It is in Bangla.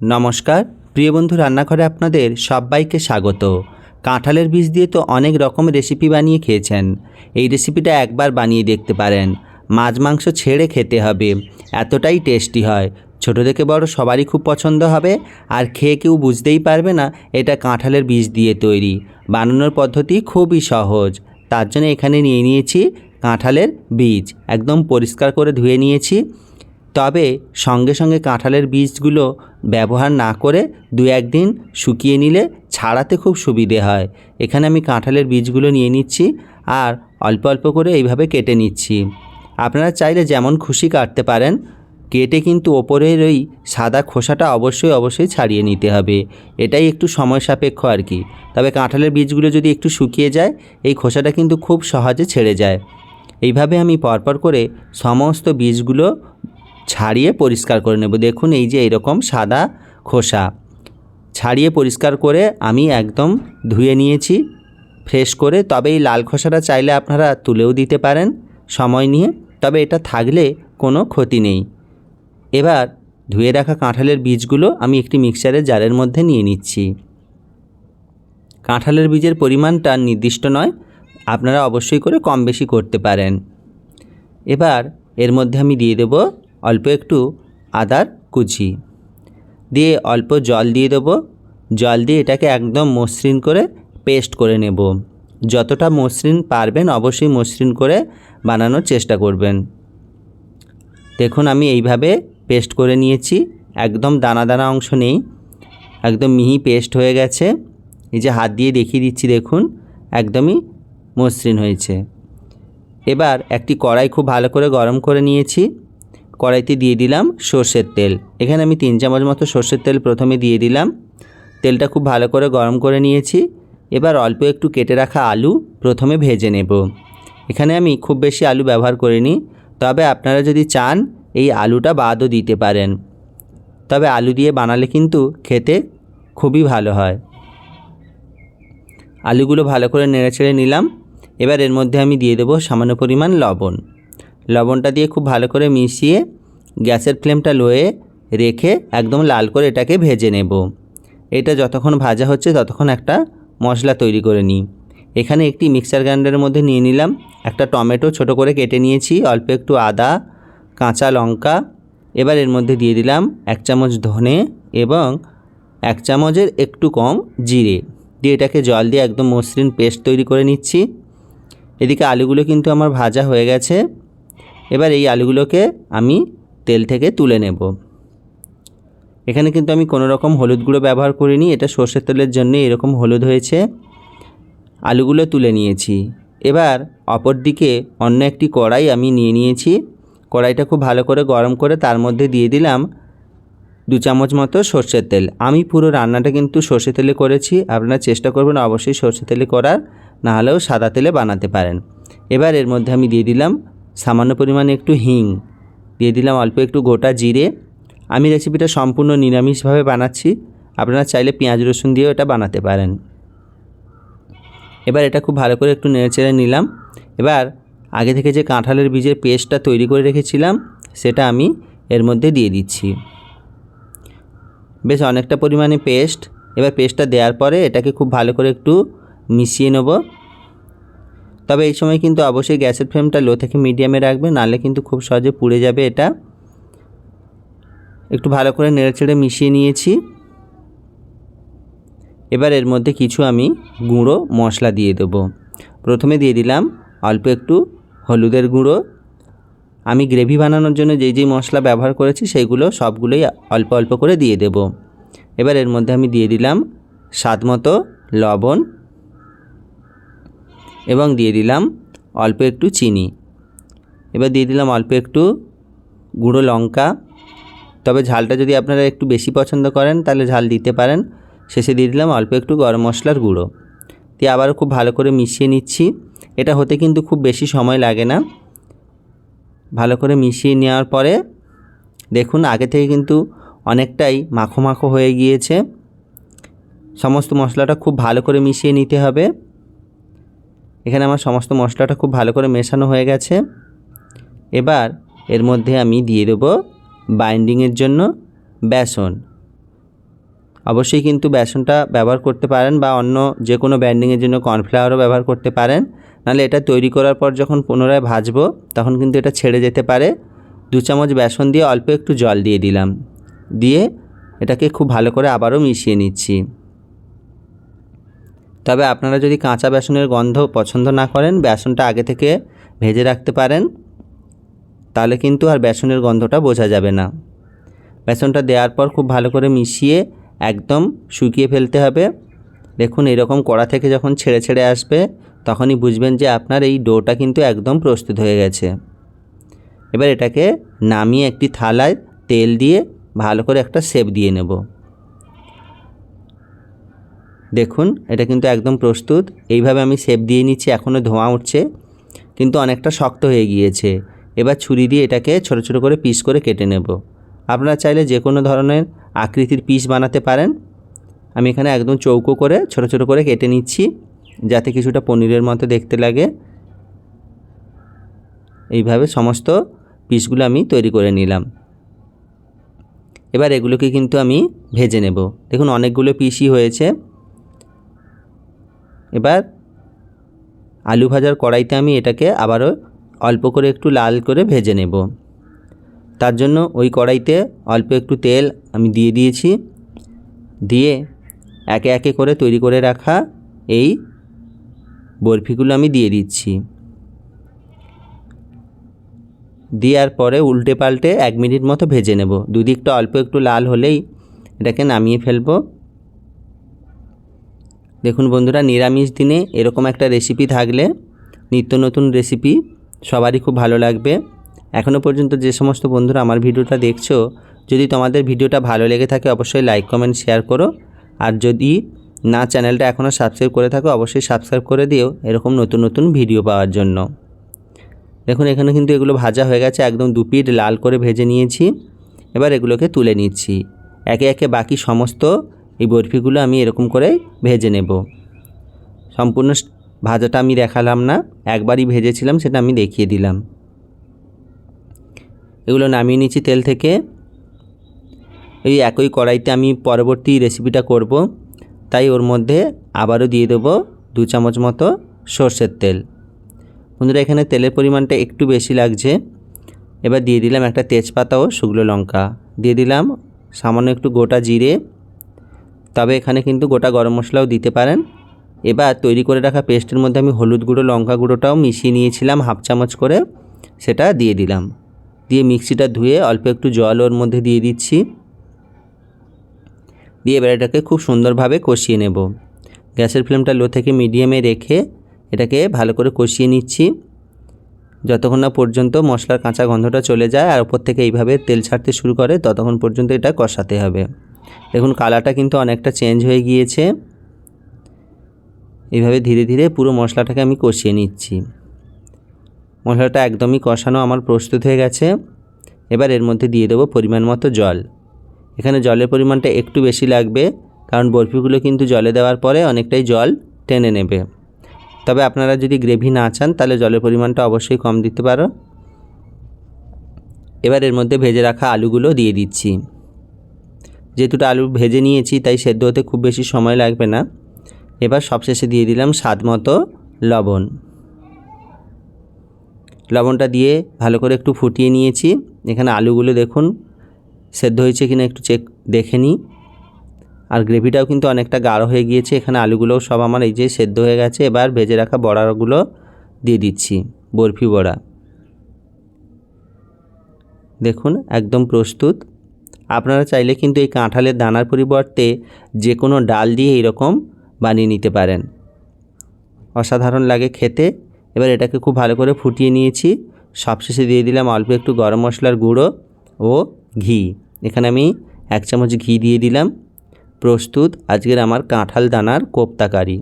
নমস্কার, প্রিয় বন্ধু রান্নাঘরে আপনাদের সবাইকে স্বাগত। কাঁঠালের বীজ দিয়ে তো অনেক রকম রেসিপি বানিয়ে খেয়েছেন। এই রেসিপিটা একবার বানিয়ে দেখতে পারেন। মাছ মাংস ছেড়ে খেতে হবে। এতটাই টেস্টি হয়। ছোট থেকে বড় সবারই খুব পছন্দ হবে। আর খেয়ে কেউ বুঝতেই পারবে না এটা কাঁঠালের বীজ দিয়ে তৈরি। বানানোর পদ্ধতি খুবই সহজ। তার জন্য এখানে নিয়ে নিয়েছি কাঁঠালের বীজ। একদম পরিষ্কার করে ধুয়ে নিয়েছি। তবে সঙ্গে সঙ্গে কাঁঠালের বীজগুলো ব্যবহার না করে দু একদিন শুকিয়ে নিলে ছাড়াতে খুব সুবিধে হয়। এখানে আমি কাঁঠালের বীজগুলো নিয়ে নিচ্ছি আর অল্প অল্প করে এইভাবে কেটে নিচ্ছি। আপনারা চাইলে যেমন খুশি কাটতে পারেন, কেটে কিন্তু ওপরের ওই সাদা খোসাটা অবশ্যই অবশ্যই ছাড়িয়ে নিতে হবে। এটাই একটু সময় সাপেক্ষ আর কি। তবে কাঁঠালের বীজগুলো যদি একটু শুকিয়ে যায়, এই খোসাটা কিন্তু খুব সহজে ছেড়ে যায়। এইভাবে আমি পরপর করে সমস্ত বীজগুলো ছাড়িয়ে পরিষ্কার করে নেব। দেখুন, এই যে এরকম সাদা খোসা। ছাড়িয়ে পরিষ্কার করে আমি একদম ধুয়ে নিয়েছি, ফ্রেশ করে। তবে এই লাল খোসাটা চাইলে আপনারা তুলেও দিতে পারেন সময় নিয়ে। তবে এটা থাকলে কোনো ক্ষতি নেই। এবার ধুয়ে রাখা কাঁঠালের বীজগুলো আমি একটি মিক্সারের জারের মধ্যে নিয়ে নিচ্ছি। কাঁঠালের বীজের পরিমাণটা নির্দিষ্ট নয়, আপনারা অবশ্যই করে কম বেশি করতে পারেন। এবার এর মধ্যে আমি দিয়ে দেব অল্প একটু আদার কুচি। দিয়ে অল্প জল দিয়ে দেবো। জল দিয়ে এটাকে একদম মসৃণ করে পেস্ট করে নেব। যতটা মসৃণ পারবেন অবশ্যই মসৃণ করে বানানোর চেষ্টা করবেন। দেখুন, আমি এইভাবে পেস্ট করে নিয়েছি। একদম দানা দানা অংশ নেই। একদম মিহি পেস্ট হয়ে গেছে। এই যে হাত দিয়ে দেখিয়ে দিচ্ছি, দেখুন, একদমই মসৃণ হয়েছে। এবার একটি কড়াই খুব ভালো করে গরম করে নিয়েছি। কড়াইতে দিয়ে দিলাম সর্ষের তেল। এখানে আমি তিন চামচ মতো সর্ষের তেল প্রথমে দিয়ে দিলাম। তেলটা খুব ভালো করে গরম করে নিয়েছি। এবার অল্প একটু কেটে রাখা আলু প্রথমে ভেজে নেব। এখানে আমি খুব বেশি আলু ব্যবহার করিনি, তবে আপনারা যদি চান, এই আলুটা বাদও দিতে পারেন। তবে আলু দিয়ে বানালে কিন্তু খেতে খুবই ভালো হয়। আলুগুলো ভালো করে নেড়ে ছেড়ে নিলাম। এবার এর মধ্যে আমি দিয়ে দেবো সামান্য পরিমাণ লবণ। লবণটা দিয়ে খুব ভালো করে মিশিয়ে গ্যাসের ফ্লেমটা লোয়ে রেখে একদম লাল করে এটাকে ভেজে নেব। এটা যতক্ষণ ভাজা হচ্ছে ততক্ষণ একটা মশলা তৈরি করে নিই। এখানে একটি মিক্সার গ্রাইন্ডারের মধ্যে নিয়ে নিলাম। একটা টমেটো ছোট করে কেটে নিয়েছি, অল্প একটু আদা, কাঁচা লঙ্কা। এবার এর মধ্যে দিয়ে দিলাম এক চামচ ধনে এবং এক চামচের একটু কম জিরে। দিয়ে এটাকে জল দিয়ে একদম মসৃণ পেস্ট তৈরি করে নিচ্ছি। এদিকে আলুগুলো কিন্তু আমার ভাজা হয়ে গেছে। এবার এই আলুগুলোকে আমি তেল থেকে তুলে নেব। এখানে কিন্তু আমি কোনো রকম হলুদ গুঁড়ো ব্যবহার করিনি, এটা সর্ষের তেলের জন্য এরকম হলুদ হয়েছে। আলুগুলো তুলে নিয়েছি। এবার অপর দিকে অন্য একটি কড়াই আমি নিয়ে নিয়েছি। কড়াইটা খুব ভালো করে গরম করে তার মধ্যে দিয়ে দিলাম দু চামচ মতো সর্ষের তেল। আমি পুরো রান্নাটা কিন্তু সর্ষে তেলে করেছি, আপনারা চেষ্টা করবেন অবশ্যই সর্ষে তেলে করার না হলেও সাদা তেলে বানাতে পারেন। এবার এর মধ্যে আমি দিয়ে দিলাম সামান্য পরিমাণে একটু হিং। দিয়ে দিলাম অল্প একটু গোটা জিরে। আমি রেসিপিটা সম্পূর্ণ নিরামিষভাবে বানাচ্ছি। আপনারা চাইলে পেঁয়াজ, রসুন দিয়েও এটা বানাতে পারেন। এবার এটা খুব ভালো করে একটু নেড়েচেড়ে নিলাম। এবার আগে থেকে যে কাঁঠালের বীজের পেস্টটা তৈরি করে রেখেছিলাম, সেটা আমি এর মধ্যে দিয়ে দিচ্ছি। বেশ অনেকটা পরিমাণে পেস্ট। এবার পেস্টটা দেওয়ার পরে এটাকে খুব ভালো করে একটু মিশিয়ে নেব। তবে এই সময় কিন্তু অবশ্যই গ্যাসের ফ্লেমটা লো থেকে মিডিয়ামে রাখবে, নাহলে কিন্তু খুব সহজে পুড়ে যাবে এটা। একটু ভালো করে নেড়েচেড়ে মিশিয়ে নিয়েছি। এবার এর মধ্যে কিছু আমি গুঁড়ো মশলা দিয়ে দেবো। প্রথমে দিয়ে দিলাম অল্প একটু হলুদের গুঁড়ো। আমি গ্রেভি বানানোর জন্য যেই যেই মশলা ব্যবহার করেছি, সেইগুলো সবগুলোই অল্প অল্প করে দিয়ে দেব। এবার এর মধ্যে আমি দিয়ে দিলাম স্বাদ মতো লবণ এবং দিয়ে দিলাম অল্প একটু চিনি। এবার দিয়ে দিলাম অল্প একটু গুঁড়ো লঙ্কা। তবে ঝালটা যদি আপনারা একটু বেশি পছন্দ করেন, তাহলে ঝাল দিতে পারেন। শেষে দিয়ে দিলাম অল্প একটু গরম মশলার গুঁড়ো। দিয়ে আবারও খুব ভালো করে মিশিয়ে নিচ্ছি। এটা হতে কিন্তু খুব বেশি সময় লাগে না। ভালো করে মিশিয়ে নেওয়ার পরে দেখুন, আগে থেকে কিন্তু অনেকটাই মাখো মাখো হয়ে গিয়েছে। সমস্ত মশলাটা খুব ভালো করে মিশিয়ে নিতে হবে। এখানে আমার সমস্ত মশলাটা খুব ভালো করে মেশানো হয়ে গেছে। এবার এর মধ্যে আমি দিয়ে দেবো বাইন্ডিংয়ের জন্য বেসন। অবশ্যই কিন্তু বেসনটা ব্যবহার করতে পারেন বা অন্য যে কোনো ব্যান্ডিংয়ের জন্য কর্নফ্লাওয়ারও ব্যবহার করতে পারেন। নাহলে এটা তৈরি করার পর যখন পুনরায় ভাজবো, তখন কিন্তু এটা ছেড়ে যেতে পারে। দু চামচ বেসন দিয়ে অল্প একটু জল দিয়ে দিলাম। দিয়ে এটাকে খুব ভালো করে আবারও মিশিয়ে নিচ্ছি। তবে আপনারা যদি কাঁচা বেসনের গন্ধ পছন্দ না করেন, বেসনটা আগে থেকে ভেজে রাখতে পারেন, তাহলে কিন্তু আর বেসনের গন্ধটা বোঝা যাবে না। বেসনটা দেওয়ার পর খুব ভালো করে মিশিয়ে একদম শুকিয়ে ফেলতে হবে। দেখুন, এরকম কড়া থেকে যখন ছেড়ে ছেড়ে আসবে, তখনই বুঝবেন যে আপনার এই ডোটা কিন্তু একদম প্রস্তুত হয়ে গেছে। এবার এটাকে নামিয়ে একটি থালায় তেল দিয়ে ভালো করে একটা সেপ দিয়ে নেব। দেখুন, এটা কিন্তু একদম প্রস্তুত। এইভাবে আমি সেপ দিয়ে নিচ্ছি এখনও ধোঁয়া উঠছে, কিন্তু অনেকটা শক্ত হয়ে গিয়েছে। এবার ছুরি দিয়ে এটাকে ছোট ছোট করে পিস করে কেটে নেব। আপনারা চাইলে যে কোনো ধরনের আকৃতির পিস বানাতে পারেন। আমি এখানে একদম চৌকো করে ছোট ছোট করে কেটে নিচ্ছি, যাতে কিছুটা পনিরের মতো দেখতে লাগে। এইভাবে সমস্ত পিসগুলো আমি তৈরি করে নিলাম। এবার এগুলোকে কিন্তু আমি ভেজে নেব। দেখুন, অনেকগুলো পিসই হয়েছে। এবার আলু ভাজার কড়াইতে আমি এটাকে আবারও অল্প করে একটু লাল করে ভেজে নেব। তার জন্য ওই কড়াইতে অল্প একটু তেল আমি দিয়ে দিয়েছি। দিয়ে একে একে করে তৈরি করে রাখা এই বরফিগুলো আমি দিয়ে দিচ্ছি। দেওয়ার পরে উল্টে পাল্টে এক মিনিট মতো ভেজে নেব। দুদিকটা অল্প একটু লাল হলেই এটাকে নামিয়ে ফেলব। দেখুন বন্ধুরা, নিরামিষ দিনে এরকম একটা রেসিপি থাকলে, নিত্য নতুন রেসিপি সবারই খুব ভালো লাগবে। এখনও পর্যন্ত যে সমস্ত বন্ধুরা আমার ভিডিওটা দেখছ, যদি তোমাদের ভিডিওটা ভালো লেগে থাকে অবশ্যই লাইক কমেন্ট শেয়ার করো। আর যদি না চ্যানেলটা এখনও সাবস্ক্রাইব করে থাকো, অবশ্যই সাবস্ক্রাইব করে দিও এরকম নতুন নতুন ভিডিও পাওয়ার জন্য। দেখুন, এখানে কিন্তু এগুলো ভাজা হয়ে গেছে, একদম দু পিঠ লাল করে ভেজে নিয়েছি। এবার এগুলোকে তুলে নিচ্ছি। একে একে বাকি সমস্ত এই বরফিগুলো আমি এরকম করে ভেজে নেব। সম্পূর্ণ ভাজাটা আমি দেখালাম না, একবারই ভেজেছিলাম, সেটা আমি দেখিয়ে দিলাম। এগুলো নামিয়ে নিচ্ছি তেল থেকে। এই একই কড়াইতে আমি পরবর্তী রেসিপিটা করব। তাই ওর মধ্যে আবারও দিয়ে দেবো দু চামচ মতো সর্ষের তেল। বন্ধুরা, এখানে তেলের পরিমাণটা একটু বেশি লাগছে। এবার দিয়ে দিলাম একটা তেজপাতা ও শুকনো লঙ্কা। দিয়ে দিলাম সামান্য একটু গোটা জিরে। তবে এখানে কিন্তু গোটা গরম মশলাও দিতে পারেন। এবার তৈরি করে রাখা পেস্টের মধ্যে আমি হলুদ গুঁড়ো, লঙ্কা গুঁড়োটাও মিশিয়ে নিয়েছিলাম হাফ চামচ করে। সেটা দিয়ে দিলাম। দিয়ে মিক্সিটা ধুয়ে অল্প একটু জল ওর মধ্যে দিয়ে দিচ্ছি। দিয়ে এবার এটাকে খুব সুন্দরভাবে কষিয়ে নেব। গ্যাসের ফ্লেমটা লো থেকে মিডিয়ামে রেখে এটাকে ভালো করে কষিয়ে নিচ্ছি। যতক্ষণ না পর্যন্ত মশলার কাঁচা গন্ধটা চলে যায় আর ওপর থেকে এইভাবে তেল ছাড়তে শুরু করে, ততক্ষণ পর্যন্ত এটা কষাতে হবে। দেখুন, কালারটা কিন্তু অনেকটা চেঞ্জ হয়ে গিয়েছে। এইভাবে ধীরে ধীরে পুরো মশলাটাকে আমি কষিয়ে নিচ্ছি। মশলাটা একদমই কষানো আমার প্রস্তুত হয়ে গেছে। এবার এর মধ্যে দিয়ে দেবো পরিমাণ মতো জল। এখানে জলের পরিমাণটা একটু বেশি লাগবে, কারণ বরফিগুলো কিন্তু জলে দেওয়ার পরে অনেকটাই জল টেনে নেবে। তবে আপনারা যদি গ্রেভি না চান, তাহলে জলের পরিমাণটা অবশ্যই কম দিতে পারো। এবার এর মধ্যে ভেজে রাখা আলুগুলো দিয়ে দিচ্ছি। যেহেতু আলু ভেজে নিয়েছি, তাই সেদ্ধ হতে খুব বেশি সময় লাগবে না। এবার সবশেষে দিয়ে দিলাম স্বাদ মতো লবণ। লবণটা দিয়ে ভালো করে একটু ফুটিয়ে নিয়েছি। এখানে আলুগুলো দেখুন সেদ্ধ হয়েছে কিনা একটু চেক দেখে নিই। আর গ্রেভিটাও কিন্তু অনেকটা গাঢ় হয়ে গিয়েছে। এখানে আলুগুলোও সব আমার এই যে সেদ্ধ হয়ে গেছে। এবার ভেজে রাখা বড়াগুলো দিয়ে দিচ্ছি, বরফি বড়া। দেখুন, একদম প্রস্তুত। আপনারা চাইলে কিন্তু এই কাঁঠালের দানার পরিবর্তে যে কোনো ডাল দিয়ে এইরকম বানিয়ে নিতে পারেন। অসাধারণ লাগে খেতে। এবার এটাকে খুব ভালো করে ফুটিয়ে নিয়েছি। সবশেষে দিয়ে দিলাম অল্প একটু গরম মশলার গুঁড়ো ও ঘি। এখানে আমি এক চামচ ঘি দিয়ে দিলাম। প্রস্তুত আজকের আমার কাঁঠাল দানার কোপ্তা কারি